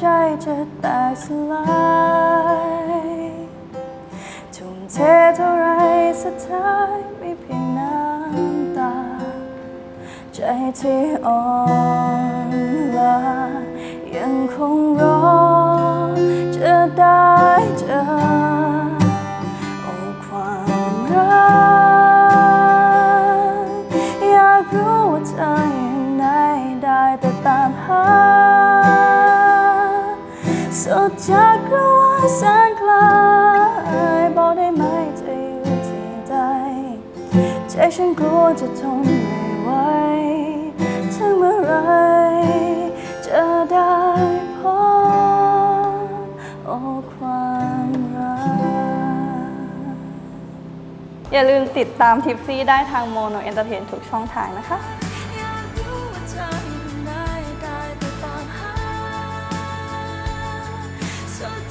ใจจะแตกสลายทุ่มเทเท่าไรสุดท้ายไม่เพียงน้ำตา ใจที่อ่อนล้ายังคงรอ สุดจากกระว่าแสนไกลบอกได้ไหมจะอยู่ที่ใดใจฉันกลัวจะทนไม่ไหวถึงเมื่อไรจะได้พบโอ้ความรัก อย่าลืมติดตามทิปซี่ได้ทางโมโนเอนเตอร์เทนทุกช่องทางนะคะ